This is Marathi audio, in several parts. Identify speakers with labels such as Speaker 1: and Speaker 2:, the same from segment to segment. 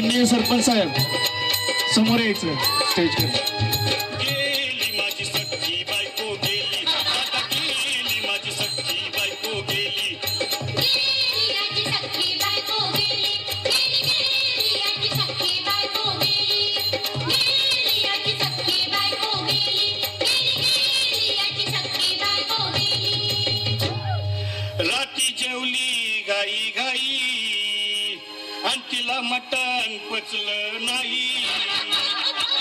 Speaker 1: माननीय सरपंच साहेब समोर यायचं. स्टेजकडे
Speaker 2: राती जेवली गाई गाई. आणि तिला मटण पचलं नाही.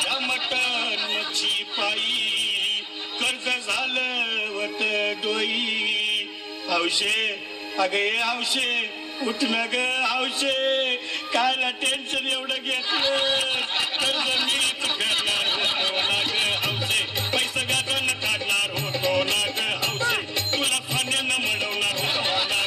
Speaker 2: त्या मटण मच्छी पायी. कर्ज झालं वत डोई. हौशे अगे अवशे उठन ग हौशे कायला टेन्शन एवढं घेतलं. कर्ज मीच करणार होतो ना ग हौशे पैसे गाजन काढणार होतो ना ग हौशे तुला फाण्यानं म्हणवणार होतो ना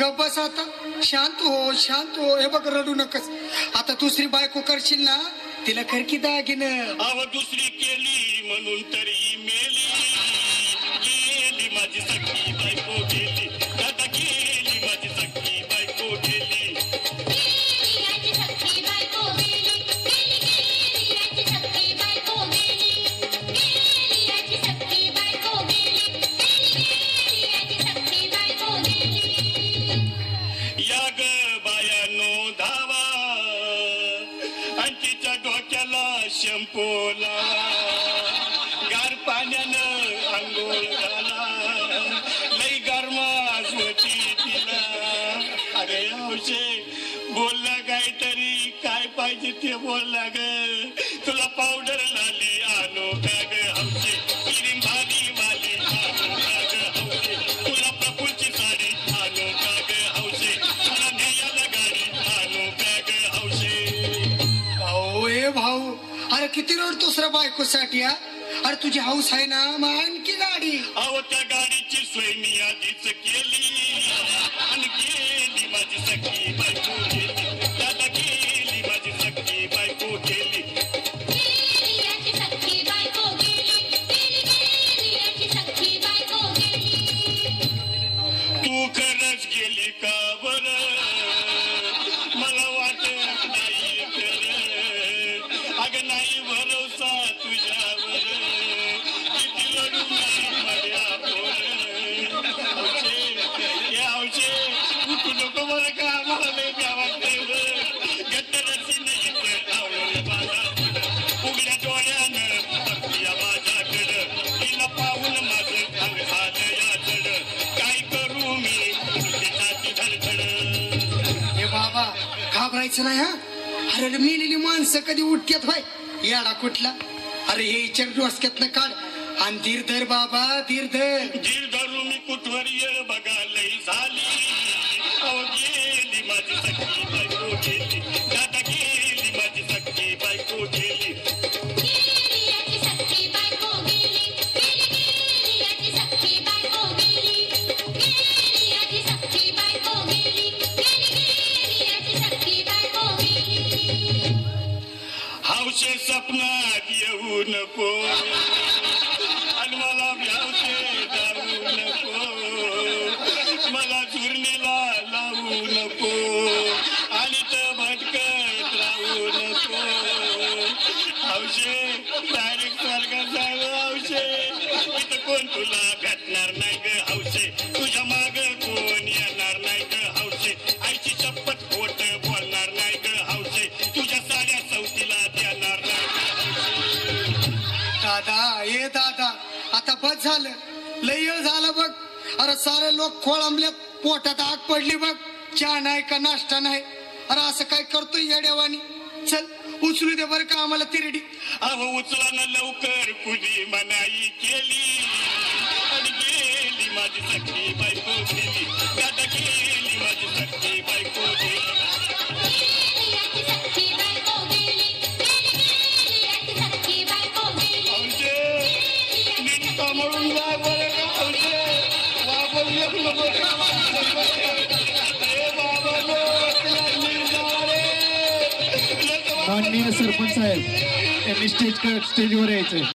Speaker 3: बस बस आता. शांत हो शांत हो. हे बघ रडू नकस. आता दुसरी बायको करशील ना तिला खरकी दागिन.
Speaker 2: अव दुसरी केली म्हणून तरी मेली. पोला गार पाण्यानं आंघोळ घाला. लई गरमास तिला. अरे औषे बोलला काहीतरी. काय पाहिजे ते बोलला ग. तुला पावडर लाली आलो का
Speaker 3: किती रोड दुसऱ्या बायकोसाठी हा? अरे तुझी हाऊस आहे ना मग आणखी गाडी.
Speaker 2: अहो त्या गाडीची सोय मी आधीच केली.
Speaker 3: घाबरायचं नाही हा? अरे मेलेली माणसं कधी उठतात भाई येडा कुठला? अरे हे इच्छा डोसक्यातनं काढ. आणि धीर धर बाबा धीर धर
Speaker 2: नको. आणि मला भ्यावशे दारू नको. मला चुरणीला लावू नको. आणि तर भटकत राहू नको. हौशे डायरेक्ट स्वर्गात जाऊ हौशे इथं कोण तुला भेटणार नाही?
Speaker 3: आता बस झालं लय झालं बघ. अरे सारे लोक खोळंबल्यात पोटात आग पडली बघ. चहा नाही का नाश्ता नाही? अरे असं काय करतोय येड्यावानी? चल उचलू दे बरं का आम्हाला तिरडी.
Speaker 2: अहो उचलानं लवकर कुणी मनाई केली. आणि गेली माझी सखी बायको गेली.
Speaker 1: माननीय सरपंच साहेब यांनी स्टेज स्टेजवर यायचे